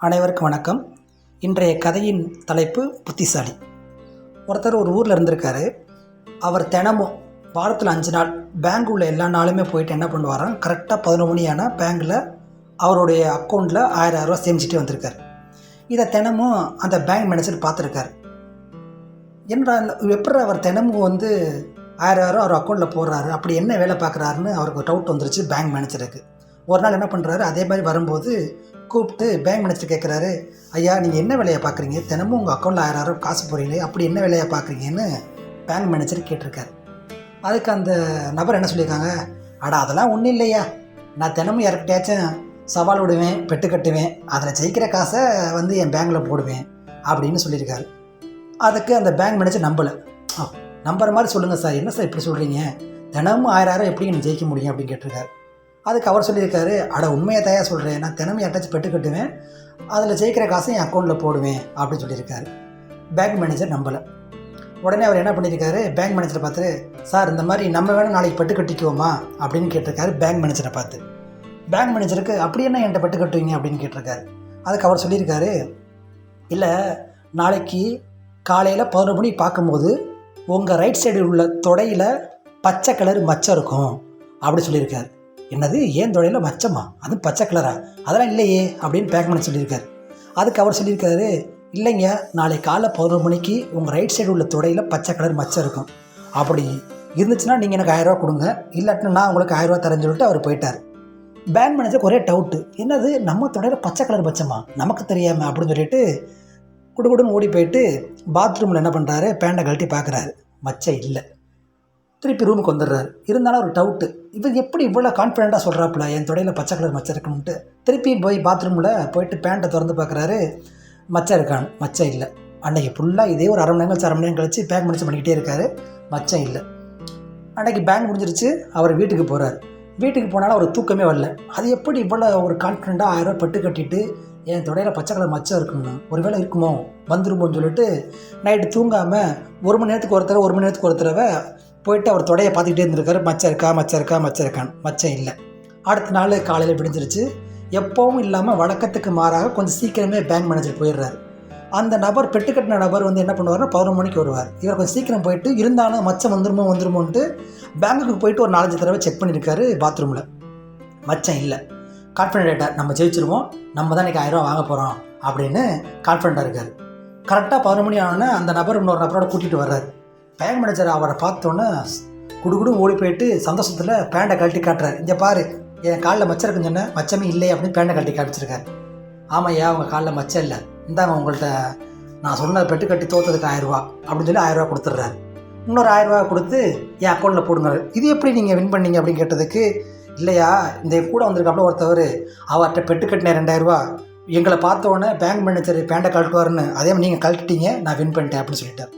அனைவருக்கும் வணக்கம். இன்றைய கதையின் தலைப்பு புத்திசாலி. ஒருத்தர் ஒரு ஊரில் இருந்திருக்காரு. அவர் தினமும் வாரத்தில் அஞ்சு நாள் பேங்க் உள்ள எல்லா நாளுமே போயிட்டு என்ன பண்ணுவாராம்? கரெக்டாக பதினொரு மணியான பேங்க்கில் அவருடைய அக்கௌண்ட்டில் ஆயிரம் ஆயிரரூவா சேமிச்சிட்டு வந்திருக்கார். இதை தினமும் அந்த பேங்க் மேனேஜர் பார்த்துருக்காரு. என்னடா எப்படி அவர் தினமும் வந்து ஆயிரம் ரூபா அவர் அக்கௌண்ட்டில் போடுறாரு? அப்படி என்ன வேலை பார்க்குறாருன்னு அவருக்கு டவுட் வந்துருச்சு பேங்க் மேனேஜருக்கு ஒரு நாள் என்ன பண்ணுறாரு அதே மாதிரி வரும்போது கூப்பிட்டு பேங்க் மேனேஜர் கேட்குறாரு ஐயா நீங்கள் என்ன வேலையை பார்க்குறீங்க? தினமும் உங்கள் அக்கௌண்ட்டில் ஆயிரம் காசு போகிறீங்களே அப்படி என்ன வேலையை பார்க்குறீங்கன்னு பேங்க் மேனேஜர் கேட்டிருக்காரு. அதுக்கு அந்த நபர் என்ன சொல்லியிருக்காங்க அடா அதெல்லாம் ஒன்றும் இல்லையா? நான் தினமும் யாருக்கிட்டயாச்சும் சவால் விடுவேன் பெட்டு கட்டுவேன் அதில் ஜெயிக்கிற காசை வந்து என் பேங்கில் போடுவேன் அப்படின்னு சொல்லியிருக்காரு. அதுக்கு அந்த பேங்க் மேனேஜர் நம்பலை. ஆ நம்புற மாதிரி சொல்லுங்கள் சார். என்ன சார் இப்படி சொல்கிறீங்க தினமும் ஆயிரம் ஆயிரம் எப்படி நீங்கள் ஜெயிக்க முடியும்? அப்படின்னு கேட்டிருக்காரு. அதுக்கு அவர் சொல்லியிருக்காரு அட உண்மையை தயார் சொல்கிறேன் நான் தினமும் யார்ட்டாச்சும் பெட்டு கட்டுவேன். அதில் ஜெயிக்கிற காசை என் அக்கௌண்ட்டில் போடுவேன். அப்படின்னு சொல்லியிருக்காரு. பேங்க் மேனேஜர் நம்பலை. உடனே அவர் என்ன பண்ணியிருக்காரு? பேங்க் மேனேஜரை பார்த்து சார் இந்த மாதிரி நம்ம வேணால் நாளைக்கு பெட்டு கட்டிக்குவோமா? அப்படின்னு கேட்டிருக்காரு பேங்க் மேனேஜரை பார்த்து. பேங்க் மேனேஜருக்கு அப்படி என்ன என்கிட்ட பெட்டு கட்டுவீங்க? அப்படின்னு கேட்டிருக்காரு. அதுக்கு அவர் சொல்லியிருக்காரு இல்லை நாளைக்கு காலையில் பதினொரு மணி பார்க்கும்போது உங்கள் ரைட் சைடு உள்ள தொடையில் பச்சை கலர் மச்சம் இருக்கும். அப்படி சொல்லியிருக்காரு. என்னது ஏன் தொடையில் வச்சம்மா அது பச்சை கலரா அதெல்லாம் இல்லையே அப்படின்னு பேக் பண்ண சொல்லியிருக்காரு. அதுக்கு அவர் சொல்லியிருக்காரு இல்லைங்க நாளை காலைல பதினொரு மணிக்கு உங்கள் ரைட் சைடு உள்ள தொடையில் பச்சை கலர் மச்சம் இருக்கும். அப்படி இருந்துச்சுன்னா நீங்கள் எனக்கு ஆயிரரூவா கொடுங்க. இல்லாட்டினா நான் உங்களுக்கு ஆயிரரூவா தரேன்னு சொல்லிட்டு அவர் போயிட்டார். பேங்க் மேனேஜருக்கு ஒரே டவுட்டு என்னது நம்ம தொடையில் பச்சை கலர் மச்சமா? நமக்கு தெரியாமல் அப்படின்னு சொல்லிட்டு குடுகுடுன்னு ஓடி போயிட்டு பாத்ரூமில் என்ன பண்ணுறாரு பேண்டை கழட்டி பார்க்குறாரு. மச்சம் இல்லை. திருப்பி ரூமுக்கு வந்துடுறாரு. இருந்தாலும் ஒரு டவுட்டு இவர் எப்படி இவ்வளோ கான்ஃபிடெண்ட்டாக சொல்கிறாப்புல என் தொடையில் பச்சை கலர் மச்சம் இருக்கணும்ட்டு திருப்பி போய் பாத்ரூமில் போயிட்டு பேண்ட்டை திறந்து பார்க்குறாரு. மச்சம் இருக்கான்னு மச்சம் இல்லை. அன்னைக்கு ஃபுல்லாக இதே ஒரு அரை மணி நேரம் கழிச்சு அரை மணி நேரம் கழிச்சு பேங்க் முடிச்சு பண்ணிக்கிட்டே இருக்காரு. மச்சம் இல்லை. அன்றைக்கி பேங்க் முடிஞ்சிருச்சு. அவர் வீட்டுக்கு போகிறார் வீட்டுக்கு போனாலும் அவர் தூக்கமே வரல. அது எப்படி இவ்வளோ ஒரு கான்ஃபிடெண்ட்டாக ஆயிரம் பட்டு கட்டிட்டு என் தொடையில் பச்சை கலர் மச்சம் இருக்கும்னு ஒருவேளை இருக்குமோ? வந்துருமோன்னு சொல்லிட்டு நைட்டு தூங்காமல் ஒரு மணி நேரத்துக்கு ஒரு தடவை ஒரு மணி நேரத்துக்கு ஒரு தடவை போயிட்டு அவர் தொடையை பார்த்துக்கிட்டே இருந்திருக்காரு. மச்சம் இருக்கா மச்சம் இருக்கா மச்சம் இருக்கான்னு. மச்சம் இல்லை. அடுத்த நாள் காலையில் விடிஞ்சிருச்சு. எப்பவும் இல்லாமல் வழக்கத்துக்கு மாறாக கொஞ்சம் சீக்கிரமே பேங்க் மேனேஜர் போயிடுறாரு. அந்த நபர் பெட்டு கட்டின நபர் வந்து என்ன பண்ணுவார்னா பதினொரு மணிக்கு வருவார். இவர் கொஞ்சம் சீக்கிரம் போயிட்டு இருந்தாலும் மச்சம் வந்துருமோ வந்துருமோன்ட்டு பேங்குக்கு போயிட்டு ஒரு நாலஞ்சு தடவை செக் பண்ணியிருக்காரு பாத்ரூமில் மச்சம் இல்லை. கான்ஃபிடென்ட் ஆகிட்டார் நம்ம ஜெயிச்சிருவோம். நம்ம தான் இன்றைக்கி ஆயிரம் வாங்க போகிறோம் அப்படின்னு கான்ஃபிடென்ட்டாக இருக்கார். கரெக்டாக பதினொரு மணி ஆனோடனே அந்த நபர் இன்னொரு நபரோட கூட்டிகிட்டு வர்றாரு. பேங்க் மேனேஜர் அவரை பார்த்தோன்னே குடுகுடு ஓடி போயிட்டு சந்தோஷத்தில் பேண்டை கழட்டி காட்டுறாரு. இங்கே பாரு என் காலில் மச்சம் இருக்குன்னு சொன்னேன் மச்சமே இல்லை அப்படின்னு பேண்டை கழட்டி காமிச்சிருக்காரு. ஆமாய்யா உங்கள் காலில் மச்சம் இல்லை. இந்தாங்க உங்கள்கிட்ட நான் சொன்ன பெட்டு கட்டி தோத்ததுக்கு ஆயிரரூவா அப்படின்னு சொல்லி ஆயிரரூவா கொடுத்துட்றாரு. இன்னொரு ஆயிரரூவா கொடுத்து என் அக்கௌண்ட்டில் போடுங்க இது எப்படி நீங்கள் வின் பண்ணீங்க அப்படின்னு கேட்டதுக்கு இல்லையா இந்த கூட வந்திருக்காப்புல ஒருத்தவர் அவர்கிட்ட பெட்டு கட்டின ரெண்டாயிரரூவா எங்களை பார்த்த உடனே பேங்க் மேனேஜர் பேண்டை கழட்டுவார்னு அதே மாதிரி நீங்கள் கழட்டிட்டீங்க நான் வின் பண்ணிட்டேன் அப்படின்னு சொல்லிட்டார்.